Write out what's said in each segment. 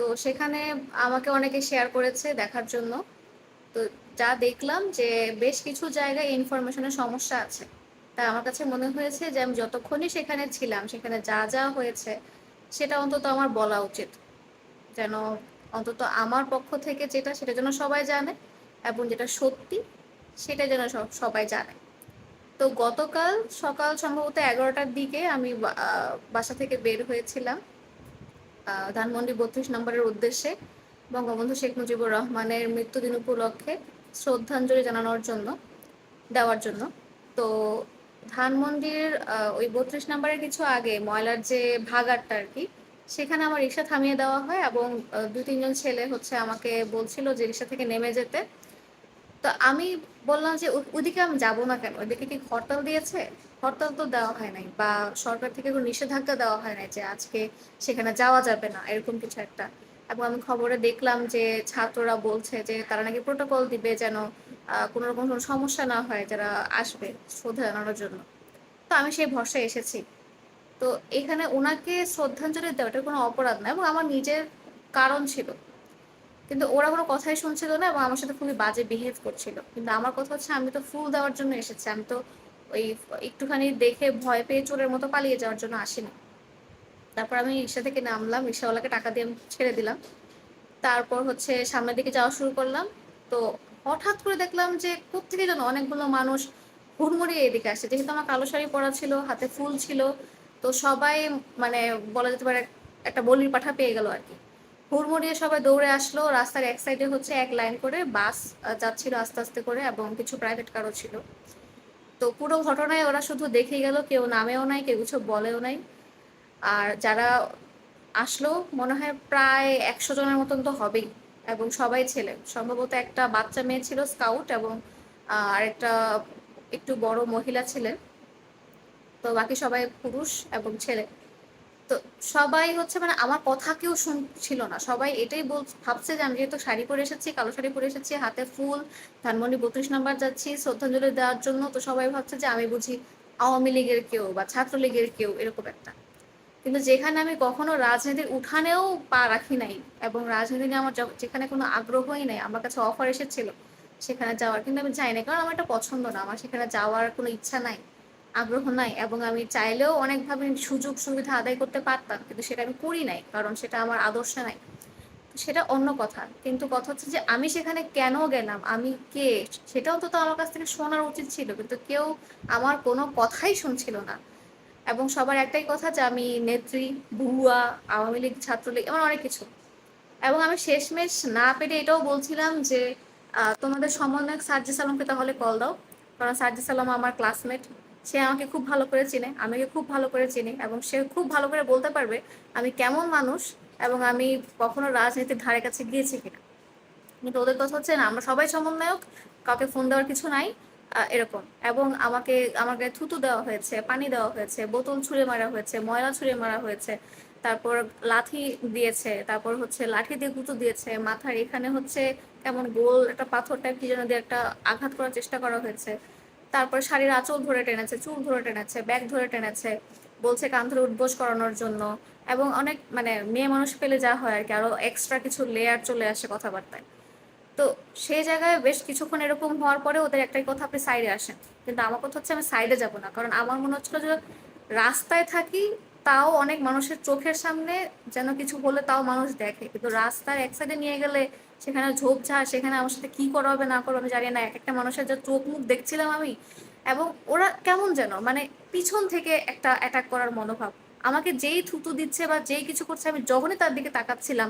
তো সেখানে আমাকে অনেকে শেয়ার করেছে দেখার জন্য। তো যা দেখলাম যে বেশ কিছু জায়গায় ইনফরমেশনের সমস্যা আছে। তাই আমার কাছে মনে হয়েছে যে আমি যতক্ষণই সেখানে ছিলাম, সেখানে যা যা হয়েছে, সেটা অন্তত আমার বলা উচিত। যেন অন্তত আমার পক্ষ থেকে যেটা, সেটা যেন সবাই জানে এবং যেটা সত্যি, সেটা যেন সবাই জানে। তো গতকাল সকাল সম্ভবত এগারোটার দিকে আমি বাসা থেকে বের হয়েছিলাম। ধানমন্ডি বত্রিশ নম্বরের উদ্দেশ্যে বঙ্গবন্ধু শেখ মুজিবুর রহমানের মৃত্যুদিন উপলক্ষে শ্রদ্ধাঞ্জলি জানানোর জন্য, দেওয়ার জন্য। তো ধানমন্ডির ওই বত্রিশ নম্বরের কিছু আগে ময়লার যে ভাগারটা আর কি, সেখানে আমার রিক্সা থামিয়ে দেওয়া হয় এবং দু তিনজন ছেলে হচ্ছে আমাকে বলছিল যে রিক্সা থেকে নেমে যেতে। তো আমি বললাম যে ওদিকে আমি যাব না কেন? ওদিকে কি হরতাল দিয়েছে? হরতাল তো দেওয়া হয় নাই বা সরকার থেকে কোনো নিষেধাজ্ঞা দেওয়া হয় নাই যে আজকে সেখানে যাওয়া যাবে না, এরকম কিছু একটা। এবং আমি খবরে দেখলাম যে ছাত্ররা বলছে যে তারা নাকি প্রোটোকল দিবে যেন কোনো রকম কোনো সমস্যা না হয়, যারা আসবে শ্রদ্ধা জানানোর জন্য। তো আমি সেই ভরসায় এসেছি। তো এখানে ওনাকে শ্রদ্ধাঞ্জলি দেওয়াটা কোনো অপরাধ না এবং আমার নিজের কারণ ছিল। কিন্তু ওরা কোনো কথাই শুনছিল না এবং আমার সাথে খুবই বাজে বিহেভ করছিল। কিন্তু আমার কথা হচ্ছে, আমি তো ফুল দেওয়ার জন্য এসেছি। আমি তো ওই একটুখানি দেখে ভয় পেয়ে চোরের মতো পালিয়ে যাওয়ার জন্য আসিনি। তারপর আমি রিক্সা থেকে নামলাম, রিক্সাওয়ালাকে টাকা দিয়ে ছেড়ে দিলাম। তারপর হচ্ছে সামনের দিকে যাওয়া শুরু করলাম। তো হঠাৎ করে দেখলাম যে কোথেকে যেন অনেকগুলো মানুষ হুড়মুড়িয়ে এদিকে আসছে। যেহেতু আমার কালো শাড়ি পরা ছিল, হাতে ফুল ছিল, তো সবাই মানে বলা যেতে পারে একটা বলির পাঠা পেয়ে গেল আর কি। হুড়মুড়িয়ে সবাই দৌড়ে আসলো। রাস্তার এক সাইডে হচ্ছে এক লাইন করে বাস যাচ্ছিল আস্তে আস্তে করে এবং কিছু প্রাইভেট কারও ছিল। তো পুরো ঘটনায় ওরা শুধু দেখে গেল কেউ নামেও নাই কেউ কিছু বলেও নাই। আর যারা আসলো মনে হয় প্রায় একশো জনের মতন তো হবেই এবং সবাই ছেলে। সম্ভবত একটা বাচ্চা মেয়ে ছিল স্কাউট এবং আহ, আরেকটা একটু বড় মহিলা ছিলেন। তো বাকি সবাই পুরুষ এবং ছেলে। তো সবাই হচ্ছে মানে আমার কথা কেউ শুনছিল না। সবাই এটাই বল, ভাবছে যে আমি যেহেতু শাড়ি পরে এসেছি, কালো শাড়ি পরে এসেছি, হাতে ফুল, ধানমন্ডি বত্রিশ নাম্বার যাচ্ছি, শ্রদ্ধাঞ্জলি দেওয়ার জন্য। তো সবাই ভাবছে যে আমি বুঝি আওয়ামী লীগের কেউ বা ছাত্রলীগের কেউ, এরকম একটা। কিন্তু যেখানে আমি কখনো রাজনীতির উঠানেও পা রাখি নাই এবং রাজনীতি নিয়ে আমার যেখানে কোনো আগ্রহই নাই, আমার কাছে অফার এসেছিল সেখানে যাওয়ার। কিন্তু আমি যাই না কারণ আমার এটা পছন্দ না। আমার সেখানে যাওয়ার কোনো ইচ্ছা নাই। আগ্রহ নাই এবং আমি চাইলেও অনেকভাবে সুযোগ সুবিধা আদায় করতে পারতাম, কিন্তু সেটা আমি করি নাই, কারণ সেটা আমার আদর্শে নাই। সেটা অন্য কথা, কিন্তু কথা হচ্ছে যে আমি সেখানে কেন গেলাম, আমি কে, সেটাও তো আমার কাছ থেকে শোনার উচিত ছিল, কিন্তু কেউ আমার কোনো কথাই শুনছিল না। এবং সবার একটাই কথা যে আমি নেত্রী ভুয়া আওয়ামী লীগ, ছাত্রলীগ, এমন অনেক কিছু। এবং আমি শেষমেশ না পেরে এটাও বলছিলাম যে তোমাদের সমন্বয়ক সার্জিস আলমকে তাহলে কল দাও, কারণ সার্জিস আলম আমার ক্লাসমেট সে আমাকে খুব ভালো করে চিনে, আমাকে খুব ভালো করে চিনি এবং সে খুব ভালো করে বলতে পারবে আমি কেমন মানুষ এবং আমি কখনো রাজনীতির ধারে কাছে গিয়েছি কিনা। কিন্তু ওদের কথা হচ্ছে না, আমরা সবাই সমন্বয়ক, কাউকে ফোন দেওয়ার কিছু নাই এরকম। এবং আমাকে আমাকে থুতু দেওয়া হয়েছে, পানি দেওয়া হয়েছে, বোতল ছুঁড়ে মারা হয়েছে, ময়লা ছুঁড়ে মারা হয়েছে, তারপর লাঠি দিয়েছে, তারপর হচ্ছে লাঠি দিয়ে গুঁতো দিয়েছে, মাথার এখানে হচ্ছে কেমন গোল একটা পাথর টাইপ কি যেন দিয়ে একটা আঘাত করার চেষ্টা করা হয়েছে। তারপর শাড়ির আঁচল ধরে টেনেছে, চুল ধরে টেনেছে, ব্যাগ ধরে টেনেছে, বলছে কান ধরে উদ্বোস করানোর জন্য এবং অনেক মানে মেয়ে মানুষ পেলে যা হয় আর কি, আরও এক্সট্রা কিছু লেয়ার চলে আসে কথাবার্তায়। তো সেই জায়গায় বেশ কিছুক্ষণ এরকম হওয়ার পরে ওদের একটাই কথা, আপনি সাইডে আসেন। কিন্তু আমার কথা হচ্ছে আমি সাইডে যাব না, কারণ আমার মনে হচ্ছিল যে রাস্তায় থাকি তাও অনেক মানুষের চোখের সামনে যেন কিছু হলে তাও মানুষ দেখে। কিন্তু রাস্তার এক সাইডে নিয়ে গেলে সেখানে ঝোপঝাড়, সেখানে আমার সাথে কি করা হবে, না করবে আমি জানি না। এক একটা মানুষের যা চোখ মুখ দেখছিলাম আমি। এবং ওরা কেমন যেন মানে পিছন থেকে একটা অ্যাটাক করার মনোভাব। আমাকে যেই থুতু দিচ্ছে বা যেই কিছু করছে আমি যখনই তার দিকে তাকাচ্ছিলাম,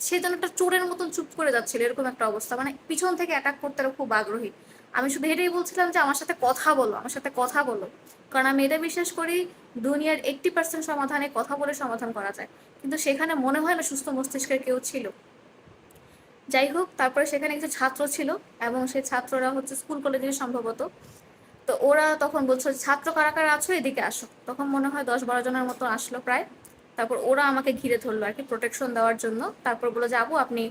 সে যেন একটা চোরের মতন চুপ করে যাচ্ছিল, এরকম একটা অবস্থা। মানে পিছন থেকে অ্যাটাক করতে খুব আগ্রহী। আমি শুধু এটাই বলছিলাম যে আমার সাথে কথা বলো, আমার সাথে কথা বলো। কারণ আমি এটা বিশ্বাস করি, দুনিয়ার এইটটি পার্সেন্ট সমাধানে কথা বলে সমাধান করা যায়। কিন্তু সেখানে মনে হয় না সুস্থ মস্তিষ্কের কেউ ছিল। যাই হোক, তারপরে সেখানে কিছু ছাত্র ছিল এবং সেই ছাত্ররা হচ্ছে স্কুল কলেজের সম্ভবত। তো ওরা তখন বলছো, ছাত্র কারা কারা আছো? এদিকে আসো। তখন মনে হয় দশ বারো জনের মতো আসলো প্রায়। তারপর ওরা আমাকে ঘিরে ধরলো আর কি প্রোটেকশন দেওয়ার জন্য। তারপর বলে যে যাব আপনি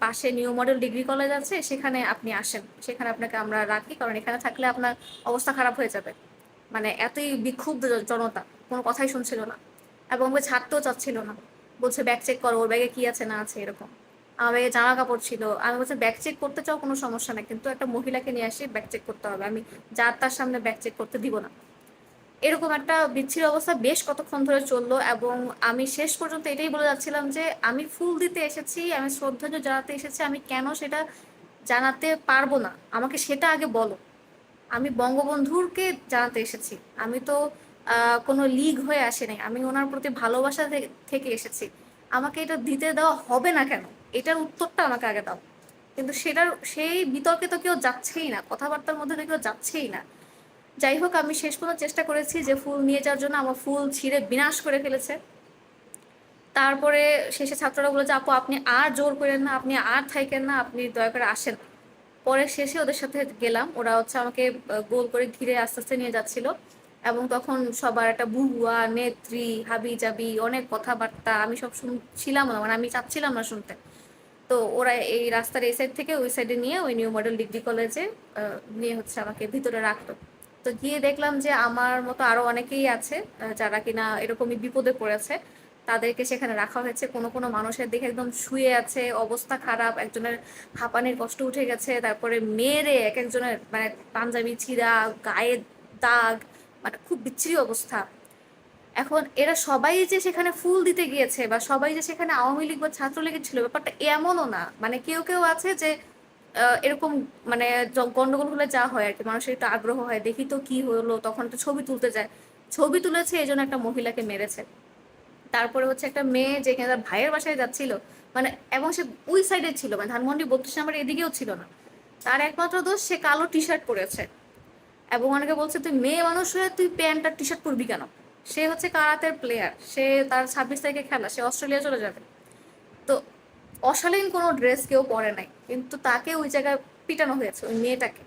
পাশে নিউ মডেল ডিগ্রি কলেজ আছে, সেখানে আপনি আসেন। সেখানে আপনাকে আমরা রাখি, কারণ এখানে থাকলে আপনার অবস্থা খারাপ হয়ে যাবে। মানে এতই বিক্ষুব্ধ জনতা, কোনো কথাই শুনছিল না। এবং ওকে ছাড়তেও চাচ্ছিল না। বলছে ব্যাগ চেক করো, ওর ব্যাগে কি আছে, না আছে, এরকম। আমার ব্যাগে জামা কাপড় ছিল। আমি বলছি ব্যাগ চেক করতে চাও, কোনো সমস্যা নাই। কিন্তু একটা মহিলাকে নিয়ে আসি ব্যাগ চেক করতে হবে। আমি যার তার সামনে ব্যাগ চেক করতে দিব না। এরকম একটা বিচ্ছির অবস্থা বেশ কতক্ষণ ধরে চলল এবং আমি শেষ পর্যন্ত এটাই বলে যাচ্ছিলাম যে আমি ফুল দিতে এসেছি, আমি শ্রদ্ধাঞ্জলি জানাতে এসেছি, আমি কেন সেটা জানাতে পারব না? আমাকে সেটা আগে বলো। আমি বঙ্গবন্ধুরকে জানাতে এসেছি। আমি তো কোনো লিগ হয়ে আসেনি। আমি ওনার প্রতি ভালোবাসা থেকে এসেছি। আমাকে এটা দিতে দেওয়া হবে না কেন? এটার উত্তরটা আমাকে আগে দাও। কিন্তু সেটার, সেই বিতর্কে তো কেউ যাচ্ছেই না, কথাবার্তার মধ্যে তো কেউ যাচ্ছেই না। যাই হোক, আমি শেষ পর্যন্ত চেষ্টা করেছি যে ফুল নিয়ে যাওয়ার জন্য। আমার ফুল ছিঁড়ে বিনাশ করে ফেলেছে। তারপরে শেষে ছাত্ররা বলে যে, আপু, আপনি আর জোর করেন না, আপনি আর থাইকেন না, আপনি দয়া করে আসেন। পরে শেষে ওদের সাথে গেলাম। ওরা হচ্ছে আমাকে গোল করে ঘিরে আস্তে আস্তে নিয়ে যাচ্ছিল। এবং তখন সবার একটা বুহুয়া নেত্রী হাবি জাবি অনেক কথাবার্তা আমি সব শুনছিলাম না মানে আমি চাচ্ছিলাম না শুনতে। তো ওরা এই রাস্তার এই সাইড থেকে ওই সাইডে নিয়ে ওই নিউ মডেল ডিগ্রি কলেজে নিয়ে হচ্ছে আমাকে ভিতরে রাখল তো গিয়ে দেখলাম যে আমার মতো আরও অনেকেই আছে যারা কিনা এরকমই বিপদে পড়েছে। তাদেরকে সেখানে রাখা হয়েছে। কোনো কোনো মানুষের দেখে একদম শুয়ে আছে, অবস্থা খারাপ, একজনের হাঁপানির কষ্ট উঠে গেছে, তারপরে মেয়েরে এক একজনের মানে পাঞ্জাবি ছিঁড়া গায়ে দাগ মানে খুব বিচ্ছিরি অবস্থা। এখন এরা সবাই যে সেখানে ফুল দিতে গিয়েছে বা সবাই যে সেখানে আওয়ামী লীগ বা ছাত্রলীগের ছিল, ব্যাপারটা এমনও না। মানে কেউ কেউ আছে যে এরকম মানে জ- গন্ডগোল হলে যা হয় আর কি, মানুষের একটু আগ্রহ হয়, দেখি তো কি হলো, তখন তো ছবি তুলতে যায়। ছবি তুলেছে, এই জন্য একটা মহিলাকে মেরেছে। তারপরে হচ্ছে একটা মেয়ে যে কিনা তার ভাইয়ের বাসায় যাচ্ছিল মানে এবং সে ওই সাইডে ছিল মানে ধানমন্ডি বত্রিশ নাম্বার এদিকেও ছিল না। তার একমাত্র দোষ, সে কালো টি শার্ট পরেছে। এবং অনেকে বলছে, তুই মেয়ে মানুষ হয়ে তুই প্যান্ট আর টি শার্ট পরবি কেন? সে হচ্ছে কারাতের প্লেয়ার সে তার ছাব্বিশ তারিখে খেলা, সে অস্ট্রেলিয়া চলে যাবে। অশালীন কোনো ড্রেস কেউ পরে নাই। কিন্তু তাকে ওই জায়গায় পিটানো হয়েছে, ওই মেয়েটাকে।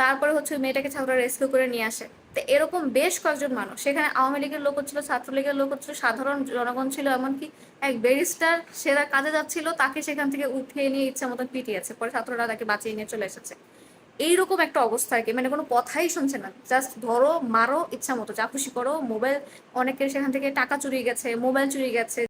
তারপরে হচ্ছে ওই মেয়েটাকে ছাত্ররা রেস্কিউ করে নিয়ে আসে। তো এরকম বেশ কয়েকজন মানুষ। সেখানে আওয়ামী লীগের লোক ছিল ছাত্রলীগের লোক ছিল সাধারণ জনগণ ছিল, এমনকি এক ব্যারিস্টার সে কাজে যাচ্ছিল, তাকে সেখান থেকে উঠিয়ে নিয়ে ইচ্ছা মতন পিটিয়েছে। পরে ছাত্ররা তাকে বাঁচিয়ে নিয়ে চলে এসেছে। এইরকম একটা অবস্থা আর কি। মানে কোনো কথাই শুনছে না। জাস্ট ধরো, মারো, ইচ্ছা মতো। যা খুশি করো মোবাইল অনেকের সেখান থেকে টাকা চুরি গেছে মোবাইল চুরি গেছে।